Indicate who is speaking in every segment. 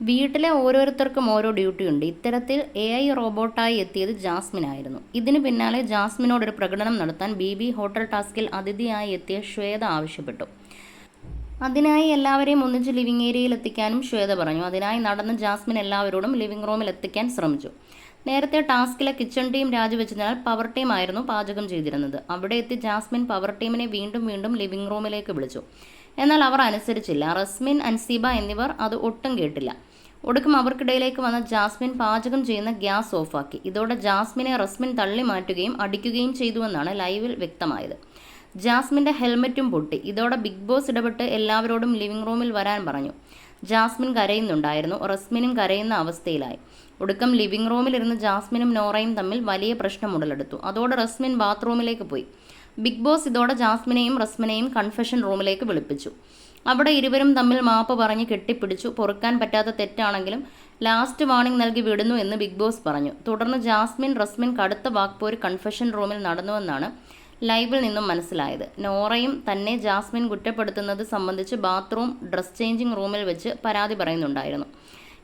Speaker 1: വീട്ടിലെ ഓരോരുത്തർക്കും ഓരോ ഡ്യൂട്ടി ഉണ്ട്. ഇത്തരത്തിൽ എ ഐ റോബോട്ടായി എത്തിയത് ജാസ്മിൻ ആയിരുന്നു. ഇതിന് പിന്നാലെ ജാസ്മിനോടൊരു പ്രകടനം നടത്താൻ ബി ബി ഹോട്ടൽ ടാസ്കിൽ അതിഥിയായി എത്തിയ ശ്വേത ആവശ്യപ്പെട്ടു. അതിനായി എല്ലാവരെയും ഒന്നിച്ച് ലിവിംഗ് ഏരിയയിൽ എത്തിക്കാനും ശ്വേത പറഞ്ഞു. അതിനായി നടന്ന് ജാസ്മിൻ എല്ലാവരോടും ലിവിംഗ് റൂമിൽ എത്തിക്കാൻ ശ്രമിച്ചു. നേരത്തെ ടാസ്കിലെ കിച്ചൺ ടീം രാജിവെച്ചതിനാൽ പവർ ടീം ആയിരുന്നു പാചകം ചെയ്തിരുന്നത്. അവിടെ എത്തി ജാസ്മിൻ പവർ ടീമിനെ വീണ്ടും വീണ്ടും ലിവിംഗ് റൂമിലേക്ക് വിളിച്ചു. എന്നാൽ അവർ അനുസരിച്ചില്ല. റസ്മിൻ അൻസീബ എന്നിവർ അത് ഒട്ടും കേട്ടില്ല. ഒടുക്കം അവർക്കിടയിലേക്ക് വന്ന ജാസ്മിൻ പാചകം ചെയ്യുന്ന ഗ്യാസ് ഓഫാക്കി. ഇതോടെ ജാസ്മിനെ റസ്മിൻ തള്ളി മാറ്റുകയും അടിക്കുകയും ചെയ്തുവെന്നാണ് ലൈവിൽ വ്യക്തമായത്. ജാസ്മിന്റെ ഹെൽമറ്റും പൊട്ടി. ഇതോടെ ബിഗ് ബോസ് ഇടപെട്ട് എല്ലാവരോടും ലിവിംഗ് റൂമിൽ വരാൻ പറഞ്ഞു. ജാസ്മിൻ കരയുന്നുണ്ടായിരുന്നു. റസ്മിനും കരയുന്ന അവസ്ഥയിലായി. ഒടുക്കം ലിവിംഗ് റൂമിലിരുന്ന് ജാസ്മിനും നോറയും തമ്മിൽ വലിയ പ്രശ്നം ഉടലെടുത്തു. അതോടെ റസ്മിൻ ബാത്റൂമിലേക്ക് പോയി. ബിഗ് ബോസ് ഇതോടെ ജാസ്മിനെയും റസ്മിനെയും കൺഫെഷൻ റൂമിലേക്ക് വിളിപ്പിച്ചു. അവിടെ ഇരുവരും തമ്മിൽ മാപ്പ് പറഞ്ഞ് കെട്ടിപ്പിടിച്ചു. പൊറുക്കാൻ പറ്റാത്ത തെറ്റാണെങ്കിലും ലാസ്റ്റ് വാർണിംഗ് നൽകി വിടുന്നു എന്ന് ബിഗ് ബോസ് പറഞ്ഞു. തുടർന്ന് ജാസ്മിൻ റസ്മിൻ കടുത്ത വാക്പോര് കൺഫെഷൻ റൂമിൽ നടന്നുവെന്നാണ് ലൈവിൽ നിന്നും മനസ്സിലായത്. നോറയും തന്നെ ജാസ്മിൻ കുറ്റപ്പെടുത്തുന്നത് സംബന്ധിച്ച് ബാത്റൂം ഡ്രസ് ചേഞ്ചിങ് റൂമിൽ വെച്ച് പരാതി പറയുന്നുണ്ടായിരുന്നു.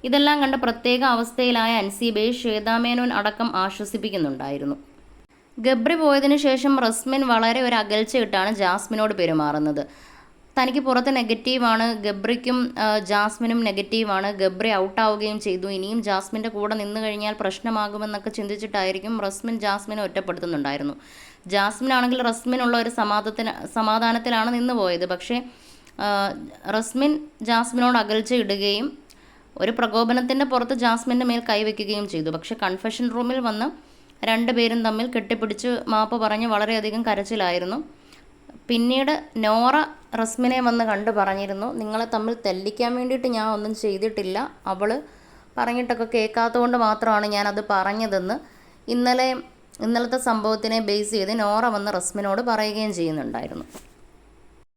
Speaker 1: ഇതെല്ലാം കണ്ട് പ്രത്യേക അവസ്ഥയിലായ അൻസീബയെ ശ്വേതാമേനോൻ അടക്കം ആശ്വസിപ്പിക്കുന്നുണ്ടായിരുന്നു. ഗബ്രി പോയതിനു ശേഷം റസ്മിൻ വളരെ ഒരു അകൽച്ചയിട്ടാണ് ജാസ്മിനോട് പെരുമാറുന്നത്. തനിക്ക് പുറത്ത് നെഗറ്റീവാണ് ഗബ്രിക്കും ജാസ്മിനും നെഗറ്റീവാണ് ഗബ്രി ഔട്ടാവുകയും ചെയ്തു. ഇനിയും ജാസ്മിന്റെ കൂടെ നിന്നു കഴിഞ്ഞാൽ പ്രശ്നമാകുമെന്നൊക്കെ ചിന്തിച്ചിട്ടായിരിക്കും റസ്മിൻ ജാസ്മിനെ ഒറ്റപ്പെടുത്തുന്നുണ്ടായിരുന്നു. ജാസ്മിനാണെങ്കിൽ റസ്മിനുള്ള ഒരു സമാധാനത്തിന് സമാധാനത്തിലാണ് നിന്ന് പോയത്. പക്ഷേ റസ്മിൻ ജാസ്മിനോട് അകൽച്ച ഇടുകയും ഒരു പ്രകോപനത്തിന്റെ പുറത്ത് ജാസ്മിന്റെ മേൽ കൈവയ്ക്കുകയും ചെയ്തു. പക്ഷേ കൺഫെഷൻ റൂമിൽ വന്ന് രണ്ടുപേരും തമ്മിൽ കെട്ടിപ്പിടിച്ച് മാപ്പ് പറഞ്ഞ് വളരെയധികം കരച്ചിലായിരുന്നു. പിന്നീട് നോറ റസ്മിനെ വന്ന് കണ്ടു പറഞ്ഞിരുന്നു. നിങ്ങളെ തമ്മിൽ തെല്ലിക്കാൻ വേണ്ടിയിട്ട് ഞാൻ ഒന്നും ചെയ്തിട്ടില്ല. അവൾ പറഞ്ഞിട്ടൊക്കെ കേൾക്കാത്തതുകൊണ്ട് മാത്രമാണ് ഞാനത് പറഞ്ഞതെന്ന് ഇന്നലെ ഇന്നലത്തെ സംഭവത്തിനെ ബേസ് ചെയ്ത് നോറ വന്ന് റസ്മിനോട് പറയുകയും ചെയ്യുന്നുണ്ടായിരുന്നു.